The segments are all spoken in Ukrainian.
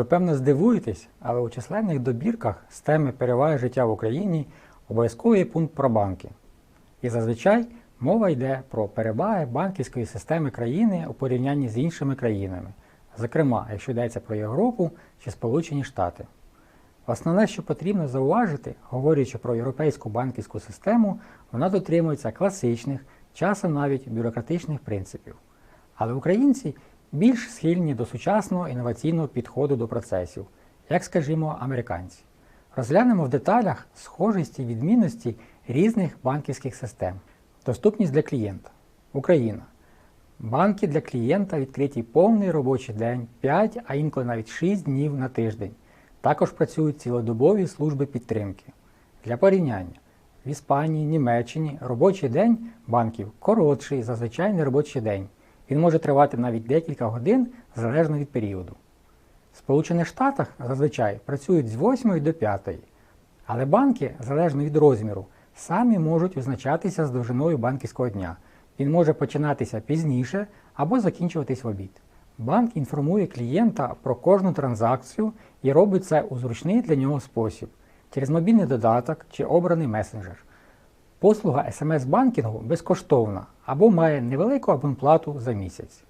Ви певно здивуєтесь, але у численних добірках з теми переваги життя в Україні обов'язково є пункт про банки. І зазвичай мова йде про переваги банківської системи країни у порівнянні з іншими країнами, зокрема, якщо йдеться про Європу чи Сполучені Штати. Основне, що потрібно зауважити, говорячи про європейську банківську систему, вона дотримується класичних, часом навіть бюрократичних принципів. Але українці більш схильні до сучасного інноваційного підходу до процесів, як, скажімо, американці. Розглянемо в деталях схожості і відмінності різних банківських систем. Доступність для клієнта. Україна. Банки для клієнта відкриті повний робочий день 5, а інколи навіть 6 днів на тиждень. Також працюють цілодобові служби підтримки. Для порівняння, в Іспанії, Німеччині робочий день банків коротший за звичайний робочий день. Він може тривати навіть декілька годин залежно від періоду. В Сполучених Штатах зазвичай працюють з 8 до 5, але банки, залежно від розміру, самі можуть визначатися з довжиною банківського дня. Він може починатися пізніше або закінчуватись в обід. Банк інформує клієнта про кожну транзакцію і робить це у зручний для нього спосіб через мобільний додаток чи обраний месенджер. Послуга смс-банкінгу безкоштовна або має невелику абонплату за місяць.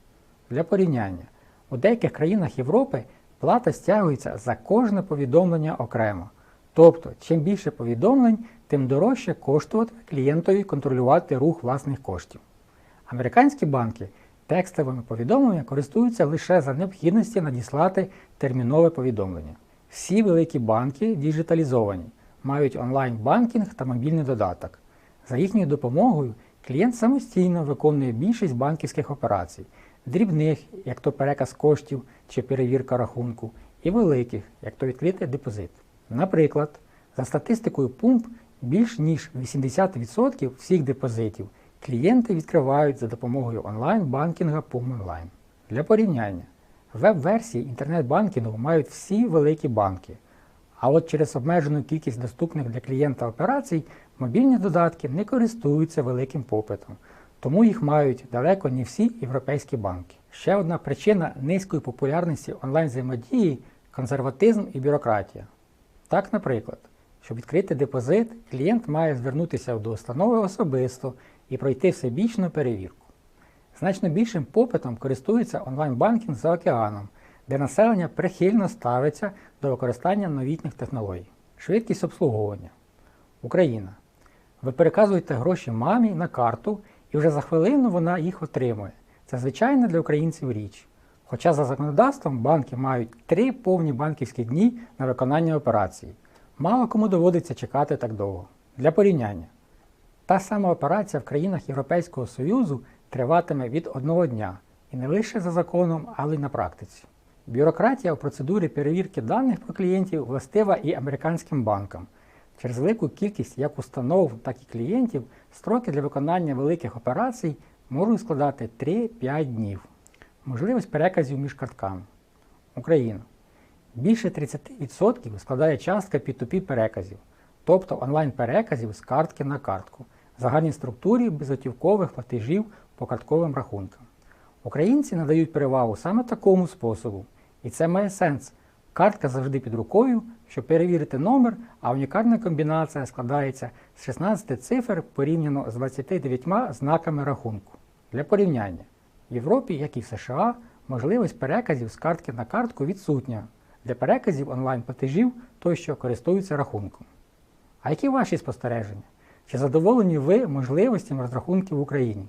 Для порівняння, у деяких країнах Європи плата стягується за кожне повідомлення окремо. Тобто, чим більше повідомлень, тим дорожче коштуватиме клієнтові контролювати рух власних коштів. Американські банки текстовими повідомленнями користуються лише за необхідності надіслати термінове повідомлення. Всі великі банки діджиталізовані, мають онлайн-банкінг та мобільний додаток. За їхньою допомогою клієнт самостійно виконує більшість банківських операцій, дрібних, як то переказ коштів чи перевірка рахунку, і великих, як то відкрити депозит. Наприклад, за статистикою пумп більш ніж 80% всіх депозитів клієнти відкривають за допомогою онлайн-банкінга PUM Online. Для порівняння, веб-версії інтернет-банкінгу мають всі великі банки. А от через обмежену кількість доступних для клієнта операцій мобільні додатки не користуються великим попитом, тому їх мають далеко не всі європейські банки. Ще одна причина низької популярності онлайн-взаємодії консерватизм і бюрократія. Так, наприклад, щоб відкрити депозит, клієнт має звернутися до установи особисто і пройти всебічну перевірку. Значно більшим попитом користується онлайн-банкінг за океаном, де населення прихильно ставиться до використання новітніх технологій. Швидкість обслуговування. Україна. Ви переказуєте гроші мамі на карту, і вже за хвилину вона їх отримує. Це звичайна для українців річ. Хоча за законодавством банки мають три повні банківські дні на виконання операції. Мало кому доводиться чекати так довго. Для порівняння. Та сама операція в країнах Європейського Союзу триватиме від одного дня і не лише за законом, але й на практиці. Бюрократія у процедурі перевірки даних про клієнтів властива і американським банкам. Через велику кількість як установ, так і клієнтів строки для виконання великих операцій можуть складати 3-5 днів. Можливість переказів між картками. Україна. Більше 30% складає частка P2P переказів, тобто онлайн-переказів з картки на картку, в загальній структурі безготівкових платежів по картковим рахункам. Українці надають перевагу саме такому способу, і це має сенс. Картка завжди під рукою, щоб перевірити номер, а унікальна комбінація складається з 16 цифр порівняно з 29 знаками рахунку. Для порівняння, в Європі, як і в США, можливість переказів з картки на картку відсутня. Для переказів онлайн-платежів той, що користуються рахунком. А які ваші спостереження? Чи задоволені ви можливостями розрахунків в Україні?